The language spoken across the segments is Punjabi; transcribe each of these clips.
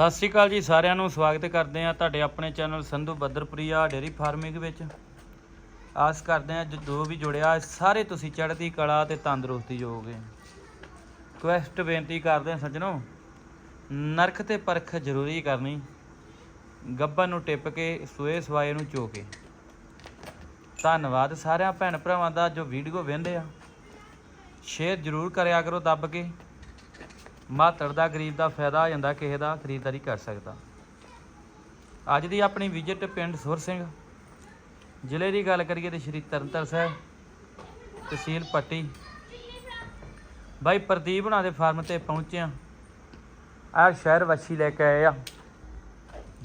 ਸਤਿ ਸ਼੍ਰੀ ਅਕਾਲ ਜੀ, ਸਾਰਿਆਂ ਨੂੰ ਸਵਾਗਤ ਕਰਦੇ ਆ ਤੁਹਾਡੇ ਆਪਣੇ ਚੈਨਲ ਸੰਧੂ ਬੱਦਰਪ੍ਰਿਆ ਡੇਰੀ ਫਾਰਮਿੰਗ ਵਿੱਚ। ਆਸ ਕਰਦੇ ਆ ਜੋ ਵੀ ਜੁੜਿਆ ਸਾਰੇ ਤੁਸੀਂ ਚੜ੍ਹਦੀ ਕਲਾ ਤੇ ਤੰਦਰੁਸਤੀ ਜੋਗੇ। ਕੁਐਸਟ ਬੇਨਤੀ ਕਰਦੇ ਆ ਸੱਜਣੋ ਨਰਖ ਤੇ ਪਰਖ ਜ਼ਰੂਰੀ ਕਰਨੀ। ਗੱਬਨ ਨੂੰ ਟਿੱਪ ਕੇ, ਸੂਏ ਸਵਾਏ ਨੂੰ ਚੋ ਕੇ ਧੰਨਵਾਦ ਸਾਰਿਆਂ ਭੈਣ ਭਰਾਵਾਂ ਦਾ ਜੋ ਵੀਡੀਓ ਵੇਖਦੇ ਆ। ਸ਼ੇਅਰ ਜ਼ਰੂਰ ਕਰਿਆ ਕਰੋ ਦੱਬ ਕੇ। ਮਾਤੜ ਦਾ ਗਰੀਬ ਦਾ ਫਾਇਦਾ ਹੋ ਜਾਂਦਾ, ਕਿਸੇ ਦਾ ਖਰੀਦਦਾਰੀ ਕਰ ਸਕਦਾ। ਅੱਜ ਦੀ ਆਪਣੀ ਵਿਜ਼ਿਟ ਪਿੰਡ ਸੁਰ ਸਿੰਘ। ਜ਼ਿਲ੍ਹੇ ਦੀ ਗੱਲ ਕਰੀਏ ਤੇ ਸ਼੍ਰੀ ਤਰਨਤਾਰਨ ਸਾਹਿਬ, ਤਹਿਸੀਲ ਪੱਟੀ। ਬਾਈ ਪ੍ਰਦੀਪ ਹੁਣਾਂ ਦੇ ਫਾਰਮ ਤੇ ਪਹੁੰਚੇ ਆ ਆ ਸ਼ਹਿਰ ਵੱਛੀ ਲੈ ਕੇ ਆਏ ਆ।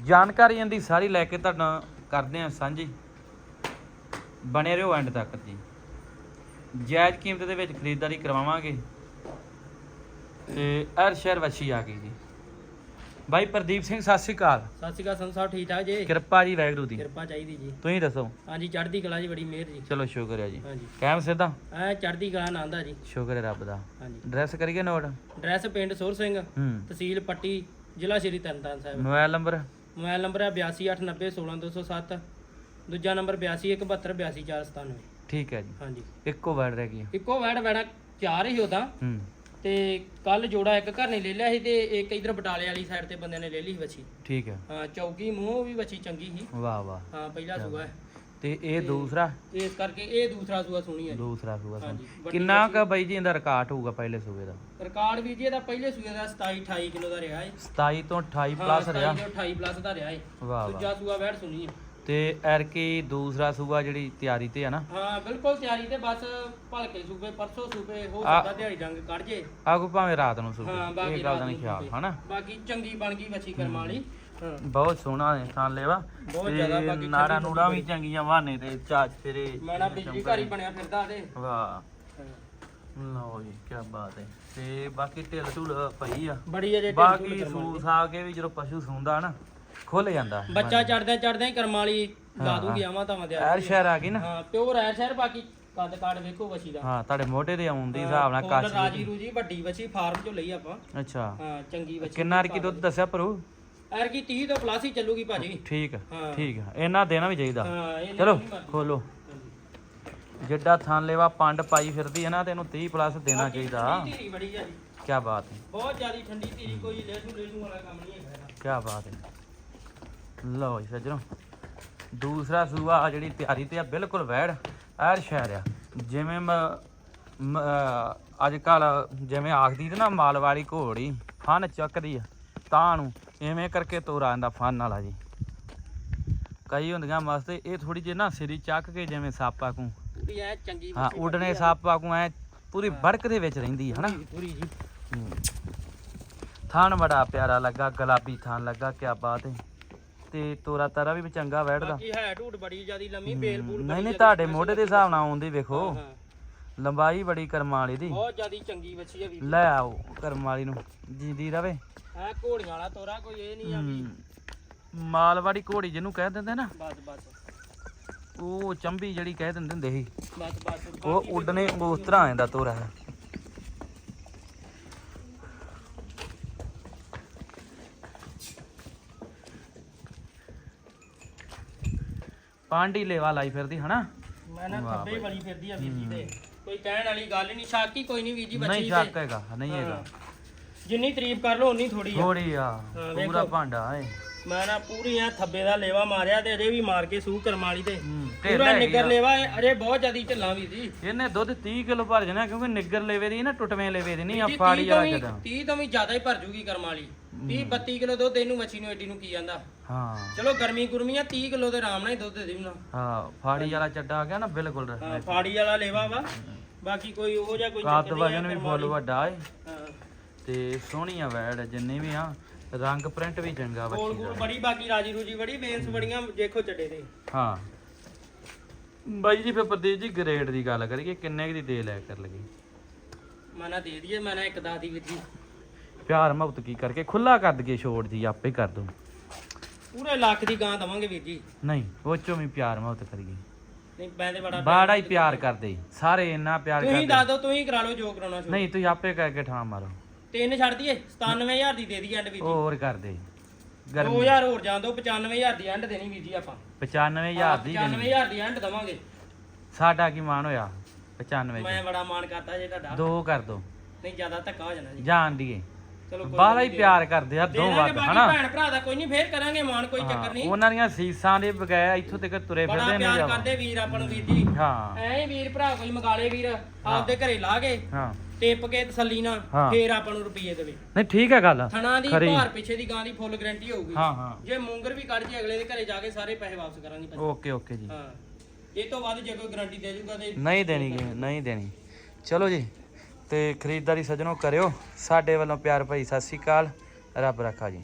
ਜਾਣਕਾਰੀ ਦੀ ਸਾਰੀ ਲੈ ਕੇ ਤੁਹਾਡਾ ਕਰਦੇ ਆ ਸਾਂਝੀ। ਬਣੇ ਰਹੋ ਐਂਡ ਤੱਕ ਜੀ। ਜਾਇਜ਼ ਕੀਮਤ ਦੇ ਵਿੱਚ ਖਰੀਦਦਾਰੀ ਕਰਵਾਵਾਂਗੇ। ਤੇ ਅਰ ਸ਼ਹਿਰ ਵੱਛੀ ਆ ਗਈ ਜੀ। ਬਾਈ ਪ੍ਰਦੀਪ ਸਿੰਘ ਸਤਿ ਸ਼੍ਰੀ ਅਕਾਲ। ਸਤਿ ਸ਼੍ਰੀ ਅਕਾਲ ਸੰਤ ਸਾਹਿਬ ਠੀਕ ਠਾਕ ਜੀ? ਕਿਰਪਾ ਜੀ ਵਾਹਿਗੁਰੂ ਦੀ। ਕਿਰਪਾ ਚਾਹੀਦੀ ਜੀ। ਤੁਸੀਂ ਦੱਸੋ? ਹਾਂਜੀ ਚੜ੍ਹਦੀ ਕਲਾ ਜੀ ਬੜੀ ਮਿਹਰ ਜੀ। ਚਲੋ ਸ਼ੁਕਰ ਹੈ ਜੀ। ਹਾਂਜੀ। ਕਾਇਮ ਸਿੱਧਾ? ਐ ਚੜ੍ਹਦੀ ਕਲਾ ਆਨੰਦ ਆ ਜੀ। ਸ਼ੁਕਰ ਹੈ ਰੱਬ ਦਾ। ਹਾਂਜੀ। ਐਡਰੈਸ ਕਰੀਏ ਨੋਟ? ਐਡਰੈਸ ਪਿੰਡ ਸੁਰ ਸਿੰਘ ਹੂੰ। ਤਹਿਸੀਲ ਪੱਟੀ ਜ਼ਿਲ੍ਹਾ Shri Tarn Taran Sahib. Mobile number? Mobile number ਹੈ 8289016207 ਦੂਜਾ ਨੰਬਰ 8217242497 ਠੀਕ ਹੈ ਜੀ। ਹਾਂਜੀ। ਇੱਕੋ ਵਰਡ ਰਹਿ ਗਈ। ਇੱਕੋ ਵੈੜ ਵੈੜਾ ਚਾਰ ਹੀ ਹੂੰ। ਤੇ ਕੱਲ ਜੋੜਾ ਇੱਕ ਘਰ ਨੇ ਲੈ ਲਿਆ ਸੀ ਤੇ ਇੱਕ ਇਧਰ ਬਟਾਲੇ ਵਾਲੀ ਸਾਈਡ ਤੇ ਬੰਦੇ ਨੇ ਲੈ ਲਈ ਸੀ ਵੱਛੀ। ਠੀਕ ਹੈ। ਹਾਂ ਚੌਕੀ ਮੂੰਹ ਵੀ ਵੱਛੀ ਚੰਗੀ ਸੀ। ਵਾਹ ਵਾਹ। ਹਾਂ ਪਹਿਲਾ ਸੂਆ। ਹੈ ਤੇ ਇਹ ਦੂਸਰਾ? ਇਸ ਕਰਕੇ ਇਹ ਦੂਸਰਾ ਸੂਆ ਸੁਣੀ ਹੈ। ਦੂਸਰਾ ਸੂਆ ਸੁਣ ਕਿੰਨਾ ਕ ਬਾਈ ਜੀ ਇਹਦਾ ਰਿਕਾਰਡ ਹੋਊਗਾ ਪਹਿਲੇ ਸੂਬੇ ਦਾ? ਰਿਕਾਰਡ ਵੀ ਜੀ ਇਹਦਾ ਪਹਿਲੇ ਸੂਏ ਦਾ 27 28 ਕਿਲੋ ਦਾ ਰਿਹਾ ਹੈ 27 ਤੋਂ 28 ਪਲੱਸ ਰਿਹਾ। 28 ਪਲੱਸ ਦਾ ਰਿਹਾ ਹੈ ਵਾਹ ਵਾਹ। ਦੂਜਾ ਸੂਆ ਵੈੜ ਸੁਣੀ ਹੈ ਤੇ ਐਰਕੀ ਦੂਸਰਾ ਸੂਆ ਜਿਹੜੀ ਤਿਆਰੀ ਤੇ ਆ ਨਾ। ਹਾਂ ਬਿਲਕੁਲ ਤਿਆਰੀ ਤੇ ਬਸ ਭਲਕੇ ਸੂਬੇ ਪਰਸੋਂ ਸੂਬੇ ਹੋ ਆ- ਸਕਦਾ ਦਿਹਾੜੀ ਡੰਗ ਕੱਢ ਜੇ। ਆਗੂ ਭਾਵੇਂ ਰਾਤ ਨੂੰ ਸੂਬੇ ਹਾਂ ਬਾਕੀ ਇਹ ਗੱਲ ਦਾ ਨਹੀਂ ਨੂੰ ਖਿਆਲ ਸੂਬੇ। ਹਨਾ? ਬਾਕੀ ਚੰਗੀ ਬਣ ਗਈ ਵੱਛੀ ਕਰਮਾਂ ਵਾਲੀ। ਹਾਂ। ਬਹੁਤ ਸੋਹਣਾ ਥਾਂ ਲੈਵਾ। ਬਹੁਤ ਜ਼ਿਆਦਾ ਬਾਕੀ ਨਾੜਾ ਨੂੜਾ ਵੀ ਖੁੱਡੀ ਚੰਗੀਆਂ ਵਾਹਨੇ ਤੇ ਚਾਚ ਫੇਰੇ। ਮੈਂ ਨਾ ਬਿਜਲੀ ਘਰ ਹੀ ਬਣਿਆ ਫਿਰਦਾ ਤੇ। ਵਾਹ। ਲਓ ਜੀ ਕੀ ਬਾਤ ਹੈ। ਤੇ ਬਾਕੀ ਢਿੱਲ ਢੁੱਲ ਪਈ ਆ। ਬੜੀ ਅਜੇ ਬਾਕੀ ਸੂ ਸਾ ਕੇ ਵੀ ਜਦੋਂ ਪਸ਼ੂ ਸੂੰਦਾ ਨਾ ਖੁੱਲ ਜਾਂਦਾ। ਬੱਚਾ ਚੜਦਾ ਚੜਦਾ ਹੀ ਕਰਮਾਂ ਵਾਲੀ ਲਾ ਦੂਗੀ ਆਵਾਂ ਤਾਂ ਐਰ ਸ਼ਹਿਰ ਆ ਗਈ ਨਾ। ਹਾਂ ਪਿਓਰ ਐ ਸ਼ਹਿਰ ਬਾਕੀ ਕੱਦ ਕਾੜ ਵੇਖੋ ਵੱਛੀ ਦਾ। ਹਾਂ ਤੁਹਾਡੇ ਮੋਢੇ ਦੇ ਆਉਣ ਦੀ ਹਿਸਾਬ ਨਾਲ ਕਾਸ਼ ਰਾਜੀ ਰੂਜੀ ਵੱਡੀ ਵੱਛੀ ਫਾਰਮ ਚੋਂ ਲਈ ਆਪਾਂ। ਅੱਛਾ। ਹਾਂ ਚੰਗੀ ਵੱਛੀ ਕਿੰਨਾ ਰਕੀ ਦੁੱਧ ਦੱਸਿਆ ਭਰੂ? ਐਰ ਕੀ 30 ਤੋਂ ਪਲੱਸ ਹੀ ਚੱਲੂਗੀ ਭਾਜੀ। ਠੀਕ ਹਾਂ। ਠੀਕ ਇਹਨਾਂ ਦੇਣਾ ਵੀ ਚਾਹੀਦਾ। ਹਾਂ ਚਲੋ। ਖੋਲੋ। ਜਿੱਡਾ ਥਾਂ ਲੈਵਾ ਪੰਡ ਪਾਈ ਫਿਰਦੀ ਹੈ ਨਾ ਤੇ ਇਹਨੂੰ 30 ਪਲੱਸ ਦੇਣਾ ਚਾਹੀਦਾ। ਕੀ ਬਾਤ ਹੈ। ਬਹੁਤ ਜ਼ਿਆਦੀ ਠੰਡੀ ਧੀਰੀ ਕੋਈ ਲੇਸੂ ਲੇਸੂ ਵਾਲਾ ਕੰਮ ਨਹੀਂ ਇਹਦਾ। ਕੀ ਬਾਤ ਹੈ। ਲਓ ਜੀ ਸੱਜਣੋ ਦੂਸਰਾ ਸੂਆ ਆ ਜਿਹੜੀ ਤਿਆਰੀ ਤੇ ਆ ਬਿਲਕੁਲ ਵੈੜ ਐਰ ਸ਼ਹਿਰ ਆ। ਜਿਵੇਂ ਅੱਜ ਕੱਲ ਜਿਵੇਂ ਆਖਦੀ ਤੇ ਨਾ ਮਾਲ ਵਾਲੀ ਘੋੜੀ ਫਨ ਚੱਕਦੀ ਆ ਤਾਂ ਨੂੰ ਐਵੇਂ ਕਰਕੇ ਤੋਰਾ ਜਾਂਦਾ ਫਨ ਵਾਲਾ ਜੀ। ਕਈ ਹੁੰਦੀਆਂ ਮਸਤ ਇਹ ਥੋੜੀ ਜਿਹੀ ਨਾ ਸਿਰੀ ਚੱਕ ਕੇ ਜਿਵੇਂ ਸਾਪਾ ਕੂ। ਪੂਰੀ ਐ ਚੰਗੀ ਹਾਂ ਉਡਨੇ ਸਾਪਾ ਕੂ ਐ ਪੂਰੀ ਬੜਕ ਦੇ ਵਿੱਚ ਰਹਿੰਦੀ ਹੈ ਹਨਾ? ਪੂਰੀ- ਜੀ। ਥਾਨ ਬੜਾ ਪਿਆਰਾ ਲੱਗਾ ਗੁਲਾਬੀ ਥਾਨ ਲੱਗਾ ਕਿਆ ਬਾਤ ਹੈ ਤੇ ਤੋਰਾ ਤਾਰਾ ਵੀ ਚੰਗਾ ਬੈਠਦਾ। ਬਾਕੀ ਹੈ ਢੂਟ ਬੜੀ ਜ਼ਿਆਦੀ ਲੰਮੀ ਬੇਲ ਬੂਲ ਨਹੀਂ ਤੁਹਾਡੇ ਮੋਢੇ ਦੇ ਹਿਸਾਬ ਨਾਲ ਆਉਂਦੀ ਵੇਖੋ। ਲੰਬਾਈ ਬੜੀ ਕਰਮਾਂ ਵਾਲੀ ਦੀ। ਬਹੁਤ ਜ਼ਿਆਦੀ ਚੰਗੀ ਵੱਛੀ ਹੈ ਵੀ ਲੈ ਆਓ ਕਰਮਾਂ ਵਾਲੀ ਨੂੰ ਜਿੰਦੀ ਰਵੇ। ਐ ਘੋੜੀਆਂ ਵਾਲਾ ਤੋਰਾ ਕੋਈ ਇਹ ਨਹੀਂ ਆ ਵੀ। ਮਾਲਵਾੜੀ ਘੋੜੀ ਜਿਹਨੂੰ ਕਹਿ ਦਿੰਦੇ ਨਾ। ਬਸ ਬਸ। ਉਹ ਚੰਬੀ ਜਿਹੜੀ ਕਹਿ ਦਿੰਦੇ ਹੁੰਦੇ ਸੀ। ਬਸ ਬਸ। ਉਹ ਉੱਡਨੇ ਉਸ ਤਰ੍ਹਾਂ ਆ ਜਾਂਦਾ ਤੋਰਾ। ਹੈ ਪਾਂਡੀ ਲੇਵਾ ਲਾਈ ਫਿਰਦੀ ਹਨਾ? ਮੈਂ ਨਾ ਵਾਹ ਖੱਬੇ ਵਾਲੀ ਫਿਰਦੀ ਆ ਵੀਰ ਜੀ ਤੇ। ਕੋਈ ਕਹਿਣ ਵਾਲੀ ਗੱਲ ਨਹੀਂ ਸ਼ੱਕ ਹੀ ਕੋਈ ਨਹੀਂ ਵੀਰ ਜੀ ਬੱਚੀ ਨਹੀਂ ਤੇ। ਸ਼ੱਕ ਹੈਗਾ ਨਹੀਂ ਹੈਗਾ। ਜਿੰਨੀ ਤਾਰੀਫ ਕਰ ਲਓ ਉਨੀ ਥੋੜੀ ਆ। ਥੋੜੀ ਆ ਹਾਂ, ਪੂਰਾ। ਭਾਂਡਾ ਏ। ਮੈਂ ਨਾ ਪੂਰੀ ਆ ਥੱਬੇ ਦਾ ਲੇਵਾ ਮਾਰਿਆ ਤੇ ਅਜੇ ਵੀ ਮਾਰ ਕੇ ਸੂਹ ਕਰਮ ਵਾਲੀ ਤੇ। ਹੂੰ, ਢਿੱਲ ਪੂਰਾ ਹੈਗੀ ਨਿੱਗਰ ਆ। ਲੇਵਾ ਹੈ, ਅਜੇ ਬਹੁਤ ਜ਼ਿਆਦੀ ਢਿੱਲਾਂ ਵੀਰ ਜੀ। ਇਹਨੇ ਦੁੱਧ 30 ਕਿਲੋ ਭਰ ਜਾਣਾ ਕਿਉਂਕਿ ਨਿੱਗਰ ਲੇਵੇ ਦੀ ਨਾ ਟੁੱਟਵੇਂ ਲੇਵੇ ਦੀ ਨਹੀਂ ਆ ਫਾੜੀ 30 ਤੋਂ ਵਾਲਾ ਜਦਾਂ 30 ਤੋਂ ਵੀ ਜ਼ਿਆਦਾ ਹੀ ਭਰ ਜੂਗੀ ਕਰਮ ਵਾਲੀ। 30 32 ਕਿਲੋ ਦੁੱਧ ਇਹਨੂੰ ਮੱਛੀ ਨੂੰ ਐਡੀ ਨੂੰ ਕੀ ਜਾਂਦਾ ਹਾਂ। ਚਲੋ ਗਰਮੀ ਗੁਰਮੀ ਆ 30 ਕਿਲੋ ਦੇ ਆਰਾਮ ਨਾਲ ਹੀ ਦੁੱਧ ਦੇ ਦੇਣਾ ਹਾਂ ਫਾੜੀ ਵਾਲਾ ਚੱਡਾ ਆ ਗਿਆ ਨਾ ਬਿਲਕੁਲ। ਹਾਂ ਫਾੜੀ ਵਾਲਾ ਲੇਵਾ ਵਾ। ਬਾਕੀ ਕੋਈ ਉਹ ਜਿਹਾ ਕੋਈ ਕੱਦ ਵਜਨ ਵੀ ਫੁੱਲ। ਵੱਡਾ ਏ। ਹਾਂ। ਤੇ ਸੋਹਣੀ ਆ ਵੈੜ ਜਿੰਨੀ ਵੀ ਆ ਰੰਗ ਪ੍ਰਿੰਟ ਵੀ ਚੰਗਾ ਬੱਚੀ ਗੋਲ ਦਾ। ਬੜੀ ਬਾਕੀ ਰਾਜੀ ਰੂਜੀ ਬੜੀ ਬੇਨਸ ਬੜੀਆਂ ਦੇਖੋ ਚੱਡੇ ਤੇ। ਹਾਂ। ਬਾਈ ਜੀ ਫਿਰ ਪ੍ਰਦੀਪ ਜੀ ਗ੍ਰੇਡ ਦੀ ਗੱਲ ਕਰੀਏ ਕਿੰਨੇ ਦੀ ਦੇ ਲੈ ਕਰ ਲਗੀ ਮੈਂ ਨਾ ਦੇ ਦਈਏ ਮੈਂ ਨਾ ਇੱਕ ਦਾਦੀ ਵੀਰ ਜੀ ਪਿਆਰ ਮੁਹੱਬਤ ਕੀ ਕਰਕੇ ਖੁੱਲਾ ਕਰ ਦਈਏ ਛੋੜ ਜੀ ਆਪੇ ਕਰ ਦੂੰ ਪੂਰੇ ਲੱਖ ਦੀ ਗਾਂ ਦਵਾਂਗੇ ਵੀਰ ਜੀ। ਨਹੀਂ ਉਹ ਚੋਂ ਵੀ ਪਿਆਰ ਮੁਹੱਬਤ ਕਰੀਏ। ਨਹੀਂ ਮੈਂ ਤੇ ਬੜਾ ਬਾੜਾ ਹੀ ਪਿਆਰ ਕਰਦੇ ਸਾਰੇ ਇੰਨਾ ਪਿਆਰ ਤੁਸੀਂ ਕਰਦੇ। ਦੱਸ ਦਿਓ ਤੁਸੀਂ ਕਰਾ ਲਓ ਜੋ ਕਰਾਉਣਾ ਸ਼ੁਰੂ। ਨਹੀਂ ਤੁਸੀਂ ਆਪੇ ਕਰਕੇ ਠਾਂ ਮਾਰੋ। ਤਿੰਨ ਛੱਡ ਦਈਏ 97000 ਦੀ ਦੇ ਦਈਏ ਐਂਡ ਵੀਰ ਜੀ। ਹੋਰ ਕਰਦੇ ਗਰਮੀ। 2000 ਹੋਰ ਜਾਣ ਦੋ 95000 ਦੀ ਐਂਡ ਦੇਣੀ ਵੀਰ ਜੀ ਆਪਾਂ। 95000 ਦੀ ਦੇਣੀ। 95000 ਦੀ ਐਂਡ ਦਵਾਂਗੇ। ਸਾਡਾ ਕੀ ਮਾਨ ਹੋਇਆ? 95 ਮੈਂ ਬੜਾ ਮਾਣ ਕਰਤਾ ਜੇ ਤੁਹਾਡਾ। ਦੋ ਕਰ ਦੋ। ਨਹੀਂ ਜ਼ਿਆਦਾ ਧੱਕਾ ਹੋ ਜਾਣਾ ਜੀ। ਜਾਣ ਦੀਏ। ਚਲੋ ਕੋਈ ਬਾਹਲਾ ਹੀ ਪਿਆਰ ਕਰਦੇ ਆ ਦੋ ਵੱਧ ਹਨਾ? ਭੈਣ ਭਰਾ ਦਾ ਕੋਈ ਨਹੀਂ ਫੇਰ ਕਰਾਂਗੇ ਮਾਣ ਕੋਈ ਚੱਕਰ ਨਹੀਂ। ਉਹਨਾਂ ਦੀਆਂ ਸੀਸਾਂ ਦੇ ਬਗੈਰ ਇੱਥੋਂ ਤੱਕ ਤੁਰੇ ਬੜਾ ਫਿਰਦੇ ਨੇ ਪਿਆਰ ਕਰਦੇ ਵੀਰ ਆਪਾਂ ਨੂੰ ਵੀਰ ਜੀ। ਹਾਂ। ਐਂ ਹੀ ਵੀਰ ਭਰਾ ਕੋਈ ਮਗਾਲੇ ਵੀਰ ਆਪਦੇ ਘਰੇ ਲਾ ਕੇ ਹਾਂ। ਟਿਪ ਕੇ ਤਸੱਲੀ ਨਾਲ ਹਾਂ। ਫੇਰ ਆਪਾਂ ਨੂੰ ਰੁਪਈਏ ਦੇਵੇ। ਨਹੀਂ ਠੀਕ ਹੈ ਗੱਲ ਥਣਾ ਦੀ ਖਰੀ। ਭਾਰ ਪਿੱਛੇ ਦੀ ਗਾਂ ਦੀ ਫੁੱਲ ਗਾਰੰਟੀ ਹੋਊਗੀ। ਹਾਂ ਹਾਂ। ਜੇ ਮੂੰਗਰ ਵੀ ਕੱਢ ਜੇ ਅਗਲੇ ਦੇ ਘਰੇ ਜਾ ਕੇ ਸਾਰੇ ਪੈਸੇ ਵਾਪਸ ਕਰਾਂਗੇ ਭਾਜੀ। ਓਕੇ ਓਕੇ ਜੀ। ਹਾਂ। ਇਹ ਤੋਂ ਵੱਧ ਜੇ ਕੋਈ ਗਾਰੰਟੀ ਦੇ ਜੂਗਾ ਤੇ ਨਹੀਂ ਦੇਣੀ ਗੀ, ਨਹੀਂ ਦੇਣੀ। ਚਲੋ ਜੀ। ਤੇ ਖਰੀਦਦਾਰੀ ਸੱਜਣੋ ਕਰਿਓ। ਸਾਡੇ ਵੱਲੋਂ ਪਿਆਰ ਭਾਈ ਸਤਿ ਸ਼੍ਰੀ ਅਕਾਲ। ਰੱਬ ਰੱਖਾ ਜੀ।